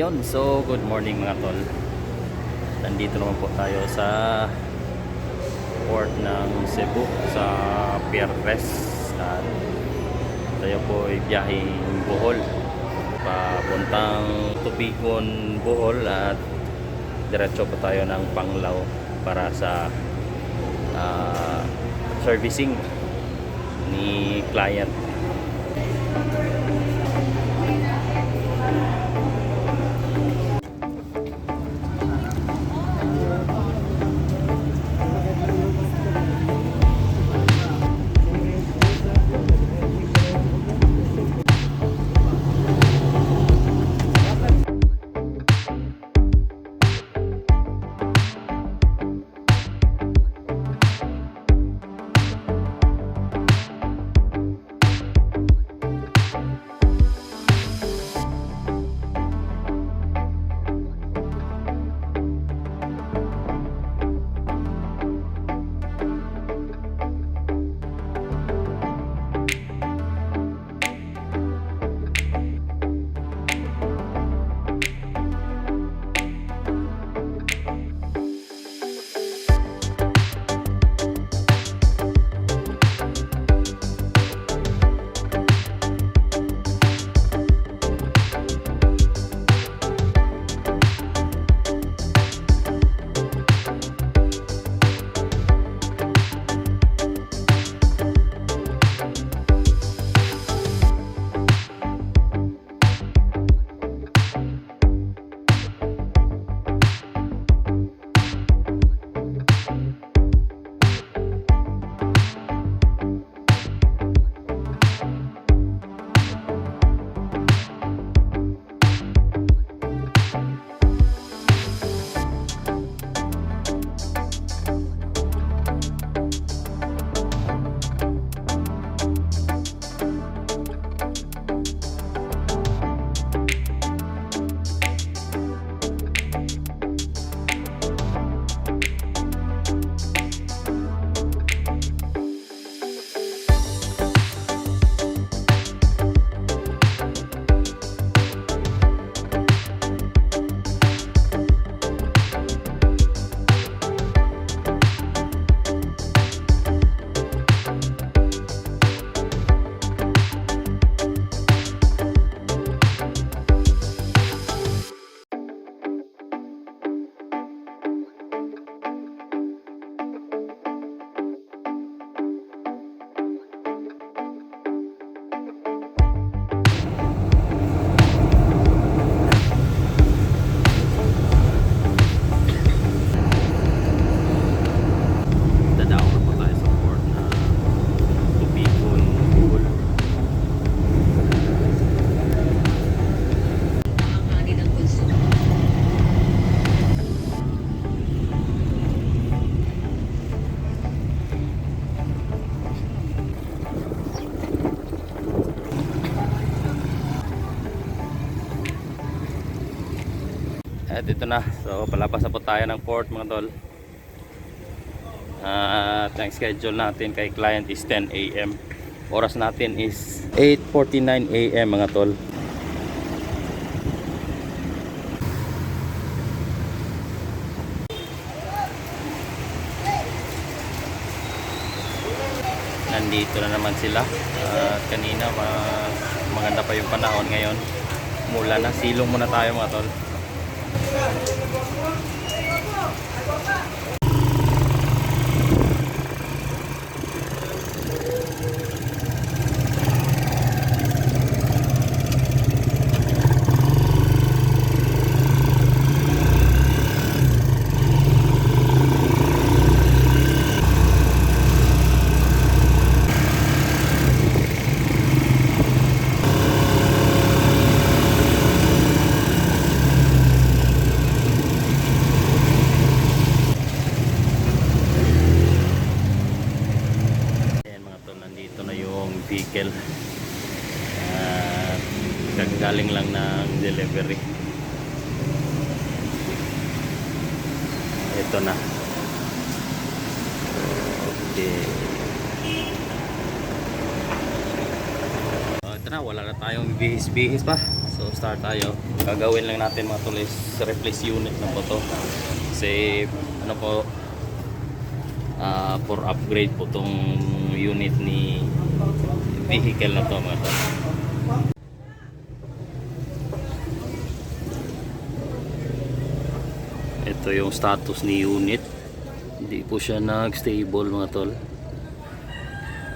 Yun, so good morning mga tol. Nandito naman po tayo sa port ng Cebu sa Pierres at tayo po ay biyaheng Bohol. Papuntang Tubigon, Bohol. At diretso po tayo ng Panglao para sa ah, servicing ni client At ito na. So, palapas na po tayo ng port mga tol. At ang schedule natin kay client is 10 a.m. Oras natin is 8.49 a.m. mga tol. Nandito na naman sila. At kanina ma- maganda pa yung panahon ngayon. Mula na. Silong muna tayo mga tol. Ayan mga tol, nandito na yung vehicle. At kagaling lang ng delivery. Ito na. Okay. So, ito na, wala na tayong bihis-bihis pa. So start tayo. Gagawin lang natin mga tol is replace unit na po to. Kasi ano po, ah, for upgrade po tong unit ni vehicle na to mga tol. Ito yung status ni unit. Hindi po siya nag-stable mga tol.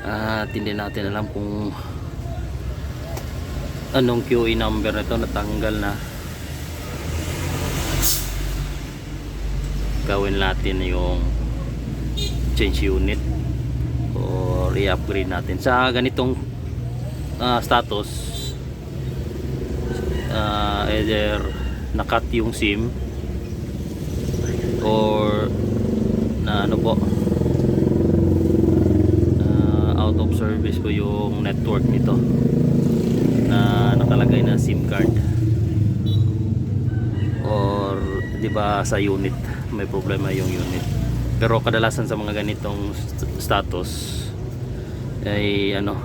At hindi natin alam kung anong QE number nito natanggal na. Gawin natin yung change unit o re-upgrade natin sa ganitong ah, status ah, either nakat yung SIM or na ano po ah, out of service po yung network nito na nakalagay na SIM card. Or di ba sa unit may problema yung unit. Pero kadalasan sa mga ganitong st- status ay ano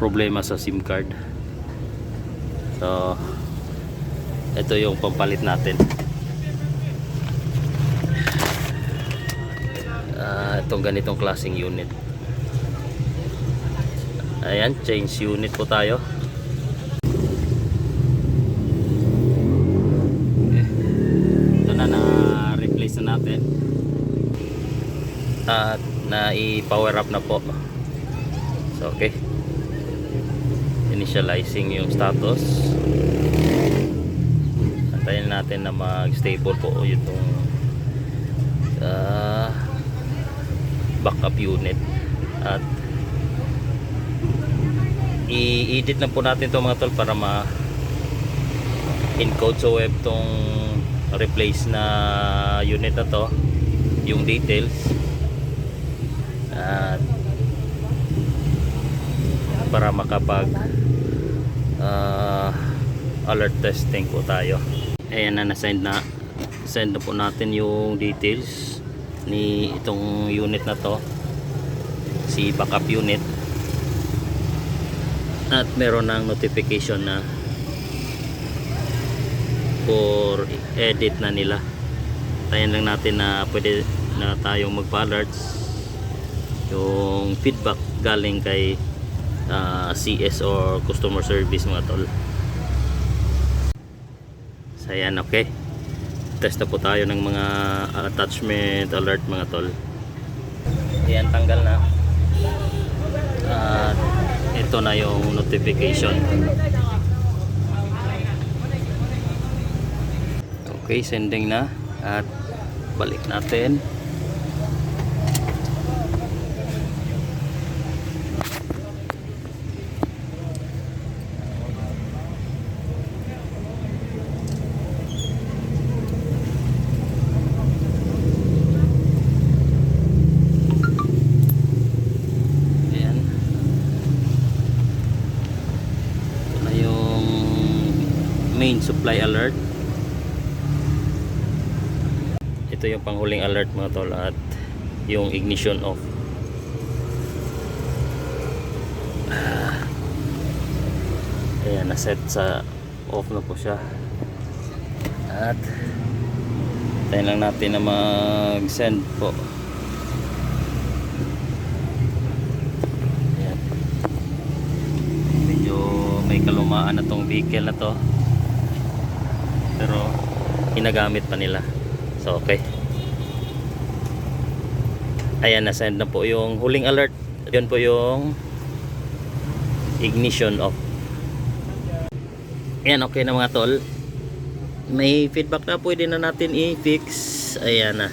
problema sa SIM card. So ito yung pampalit natin. Ah, itong ganitong klaseng unit. Ayan change unit po tayo Okay. ito na na-replace na natin at na i-power up na po so okay. Initializing yung status. Antayin natin na mag stable po itong uh, backup unit. At i-edit lang po natin to mga tol para ma encode sa web tong replace na unit na to yung details at para makapag ah, alert testing po tayo. Ayan na na-send na send na po natin yung details ni itong unit na to si backup unit. At meron ng notification na for edit na nila. Tayan lang natin na pwede na tayong magpa-alerts. Yung feedback galing kay ah, CS or customer service mga tol. So ayan okay. Test na po tayo ng mga attachment alert mga tol. Ayan tanggal na. At ito na yung notification. Okay sending na. At balik natin Ayan. Ito na yung main supply alert. Ito yung panghuling alert mga tol at yung ignition off. Ah. Ayan, na-set sa off na po siya. At tayo lang natin na mag-send po. Ayan. Medyo may kalumaan na tong vehicle na to. Pero hinagamit pa nila. So, okay. Ayan, na-send na po yung huling alert. Yun po yung ignition off. Ayan, okay na mga tol. May feedback na pwede na natin i-fix. Ayan na.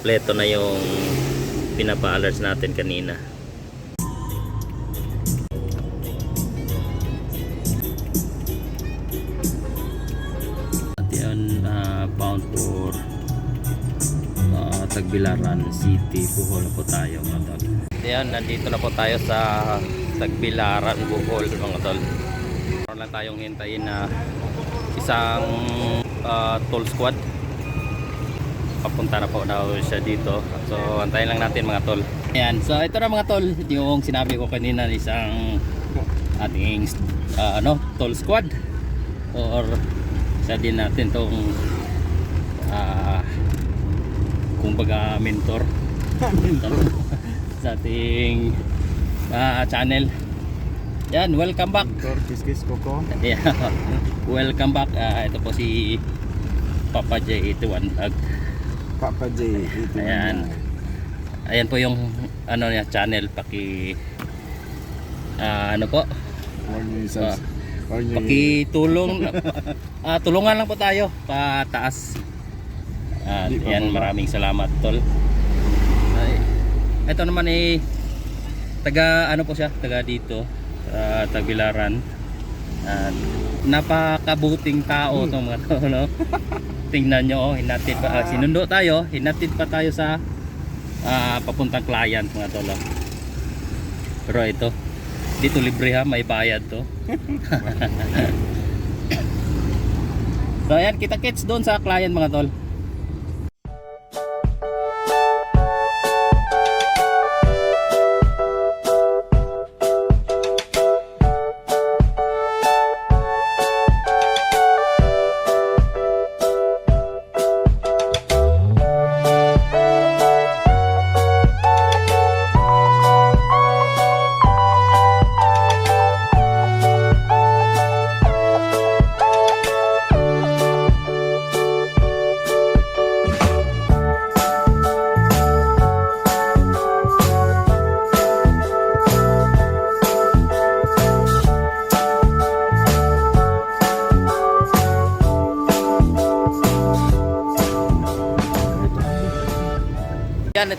Pleto na yung pinapa-alerts natin kanina. Tagbilaran City, Bohol po tayo mga tol. Yan, nandito na po tayo sa Tagbilaran, Bohol mga tol. Meron lang tayong hintayin na isang ah, toll squad. Papunta na po daw siya dito. So, antayin lang natin mga tol. Ayan, so ito na mga tol, yung sinabi ko kanina isang ating ah, ano, toll squad or isa din natin tong ah kumbaga mentor mentor sa ating ah, channel yan welcome back Tor Kiskis Koko. yeah. welcome back Ah, ito po si Papa J81 Vlog Papa J. Ito Ayan. ayan po yung ano niya channel paki ah, ano po. Morning. pakitulong ah, tulungan lang po tayo pataas at Di yan maraming salamat tol. Ay, ito naman eh taga ano po siya? Taga dito sa Tagbilaran at napakabuting tao to mga to no? Tingnan nyo oh, hinatid pa ah, sinundo tayo hinatid pa tayo sa ah, papuntang client mga tol oh. pero ito dito libre ha? May bayad to. So ayan, kita kits doon sa client mga tol.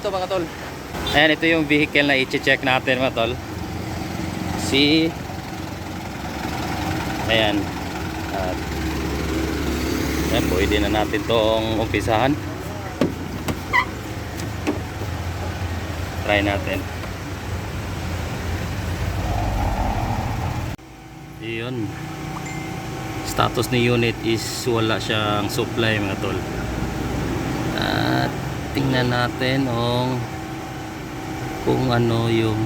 Yan, ito mga tol. Ayan, ito yung vehicle na i-check natin mga tol. Si Ayan. At Ayan, pwede na natin tong umpisahan. Try natin. Iyon. Status ni unit is wala siyang supply mga tol. At tingnan natin kung kung ano yung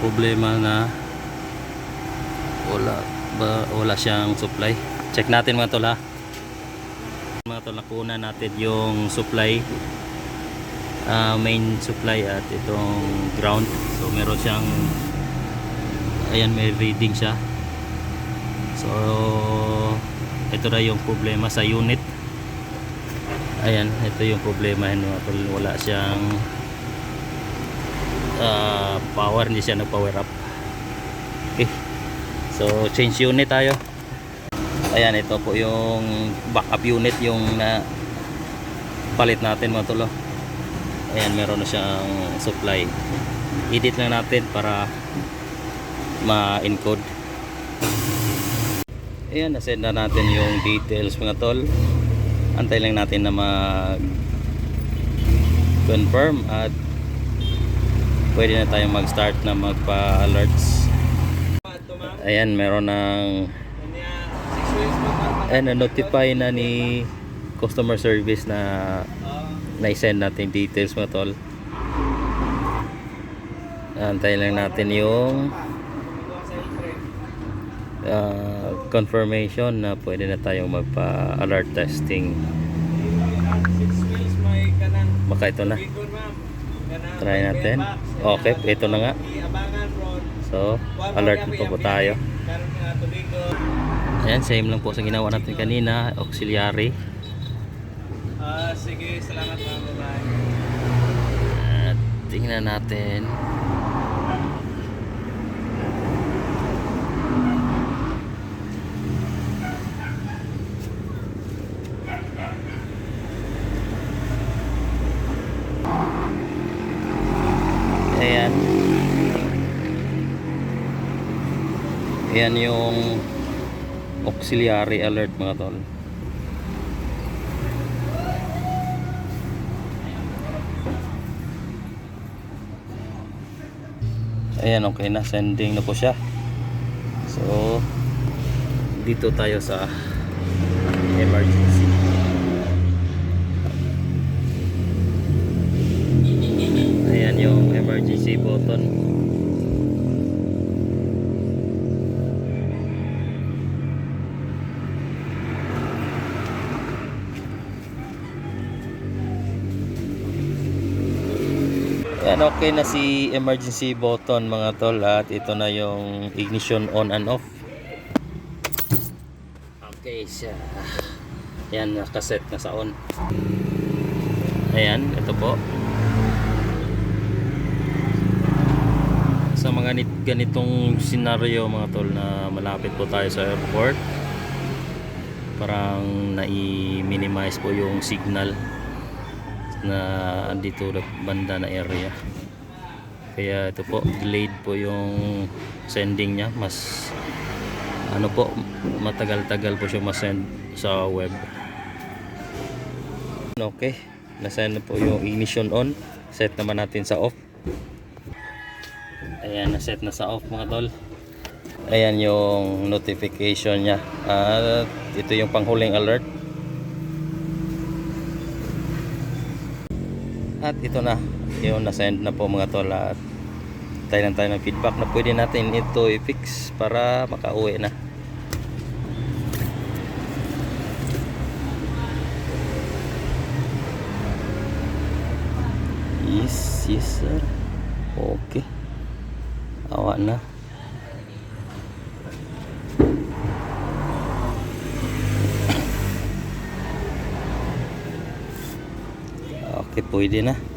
problema na wala ba wala siyang supply. Check natin mga tol ha. Mga tol nakuha natin yung supply ah, main supply at itong ground. So meron siyang ayan may reading siya. So ito na yung problema sa unit ayan ito yung problema yun tol wala siyang ah, power hindi siya nag power up. Okay. So change unit tayo. Ayan ito po yung backup unit yung na palit natin mga tol ayan meron na siyang supply. Edit lang natin para ma-encode. Ayan nasend na natin yung details mga tol antay lang natin na mag confirm at pwede na tayong mag start na magpa alerts ayan meron ng ayan na notify na ni customer service na na-send natin details mga tol. Antay lang natin yung ah, confirmation na pwede na tayong magpa alert testing baka ito na try natin okay ito na nga so alert na po, po tayo Ayan, same lang po sa ginawa natin kanina, auxiliary. Ah, sige, salamat mga babae. Tingnan natin. Ayan. Ayan yung auxiliary alert mga tol. Ayan, okay na. Sending na po siya. So, dito tayo sa emergency. Ayan yung emergency button. Yan, okay na si emergency button mga tol at ito na yung ignition on and off. Okay siya. Yan, nakaset na sa on. Ayan, ito po. Sa mga nit- ganitong senaryo mga tol na malapit po tayo sa airport, parang nai-minimize po yung signal na andito na banda na area. Kaya ito po delayed po yung sending niya. Mas ano po matagal-tagal po siya masend sa web. Okay nasend na po yung ignition on. Set naman natin sa off. Ayan na set na sa off mga tol. Ayan yung notification niya. At ito yung panghuling alert At ito na, yung na-send na po mga tol at tayo lang tayo ng feedback na pwede natin ito i-fix para makauwi na. Yes, yes sir. Okay. Awa na. Okay, pwede na.